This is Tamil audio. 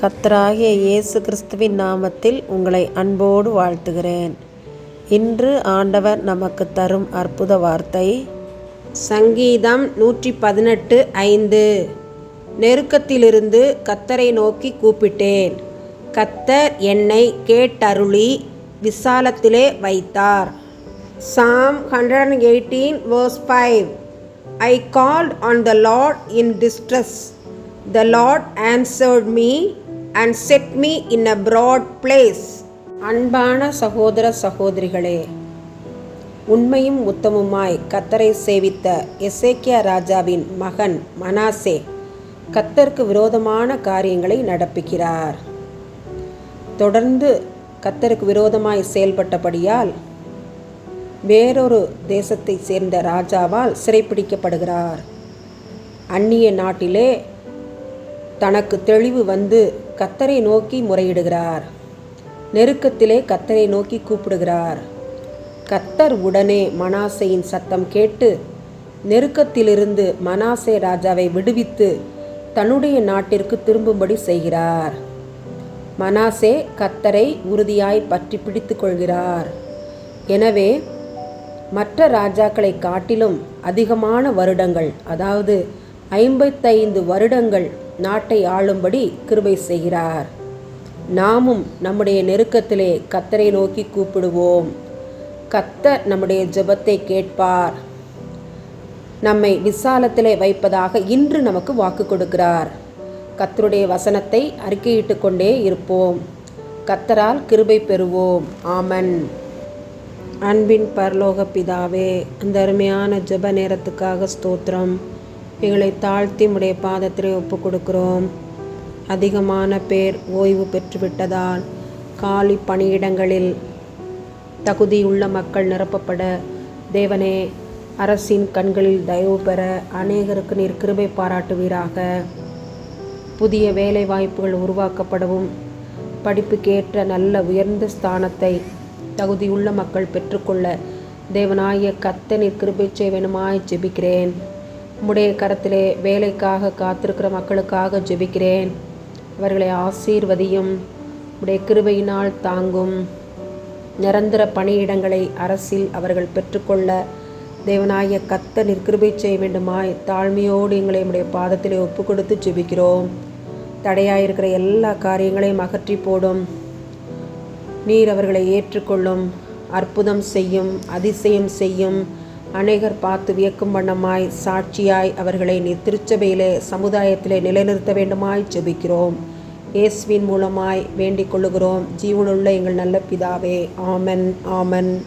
கத்தராகிய இயேசு கிறிஸ்துவின் நாமத்தில் உங்களை அன்போடு வாழ்த்துகிறேன். இன்று ஆண்டவர் நமக்கு தரும் அற்புத வார்த்தை சங்கீதம் நூற்றி பதினெட்டு ஐந்து. நெருக்கத்திலிருந்து கத்தரை நோக்கி கூப்பிட்டேன். கத்தர் என்னை கேட்டருளி விசாலத்திலே வைத்தார். Psalm hundred and eighteen verse five I called on the Lord in distress the Lord answered me and set me in a broad place அன்பான சகோதர சகோதரிகளே உண்மையும் உத்தமுமாய் கத்தரை சேவித்த எசேக்கியா ராஜாவின் மகன் மனாசே கத்தருக்கு விரோதமான காரியங்களை நடப்பிக்கிறார் தொடர்ந்து கத்தருக்கு விரோதமாய் செயல்பட்டபடியால் வேறொரு தேசத்தைச் சேர்ந்த ராஜாவால் சிறைப்பிடிக்கப்படுகிறார். அந்நிய நாட்டிலே தனக்கு தெளிவு வந்து கத்தரை நோக்கி முறையிடுகிறார். நெருக்கத்திலே கத்தரை நோக்கி கூப்பிடுகிறார். கத்தர் உடனே மனாசையின் சத்தம் கேட்டு நெருக்கத்திலிருந்து மனாசே ராஜாவை விடுவித்து தன்னுடைய நாட்டிற்கு திரும்பும்படி செய்கிறார். மனாசே கத்தரை உறுதியாய் பற்றி பிடித்து கொள்கிறார். எனவே மற்ற ராஜாக்களை காட்டிலும் அதிகமான வருடங்கள் அதாவது ஐம்பத்தைந்து வருடங்கள் நாட்டை ஆளும்படி கிருபை செய்கிறார். நாமும் நம்முடைய நெருக்கத்திலே கத்தரை நோக்கி கூப்பிடுவோம். கத்தர் நம்முடைய ஜெபத்தை கேட்பார். நம்மை விசாலத்திலே வைப்பதாக இன்று நமக்கு வாக்கு கொடுக்கிறார். கத்தருடைய வசனத்தை அறிக்கையிட்டு கொண்டே இருப்போம். கத்தரால் கிருபை பெறுவோம். ஆமன். அன்பின் பரலோக பிதாவே அந்த அருமையான ஜெப நேரத்துக்காக ஸ்தோத்திரம். எங்களை தாழ்த்தி உடைய பாதத்திலே ஒப்பு கொடுக்கிறோம் அதிகமான பேர் ஓய்வு பெற்றுவிட்டதால் காலி பணியிடங்களில் தகுதியுள்ள மக்கள் நிரப்பப்பட தேவனே அரசின் கண்களில் தயவு பெற அநேகருக்கு நீர் கிருபை பாராட்டுவீராக. புதிய வேலை வாய்ப்புகள் உருவாக்கப்படவும் படிப்புக்கேற்ற நல்ல உயர்ந்த ஸ்தானத்தை தகுதியுள்ள மக்கள் பெற்றுக்கொள்ள தேவனாய கத்தனை கிருபை செய்வனுமாய் ஜெபிக்கிறேன். உம்முடைய கரத்திலே வேலைக்காக காத்திருக்கிற மக்களுக்காக ஜெபிக்கிறேன். அவர்களை ஆசீர்வதியும் உடைய கிருபையினால் தாங்கும். நிரந்தர பணியிடங்களை அரசில் அவர்கள் பெற்றுக்கொள்ள தேவனாய கத்த நிற்கிருபை செய்ய வேண்டுமாய் தாழ்மையோடு எங்களை உடைய பாதத்திலே ஒப்பு கொடுத்து ஜெபிக்கிறோம். தடையாயிருக்கிற எல்லா காரியங்களையும் அகற்றி போடும். நீர் அவர்களை ஏற்றுக்கொள்ளும் அற்புதம் செய்யும் அதிசயம் செய்யும் அநேகர் பார்த்து வியக்கும் வண்ணமாய் சாட்சியாய் அவர்களை நீ திருச்சபையிலே சமுதாயத்திலே நிலைநிறுத்த வேண்டுமாய் ஜெபிக்கிறோம். இயேசுவின் மூலமாய் வேண்டிக் கொள்ளுகிறோம். ஜீவனுள்ள எங்கள் நல்ல பிதாவே. ஆமன் ஆமன்.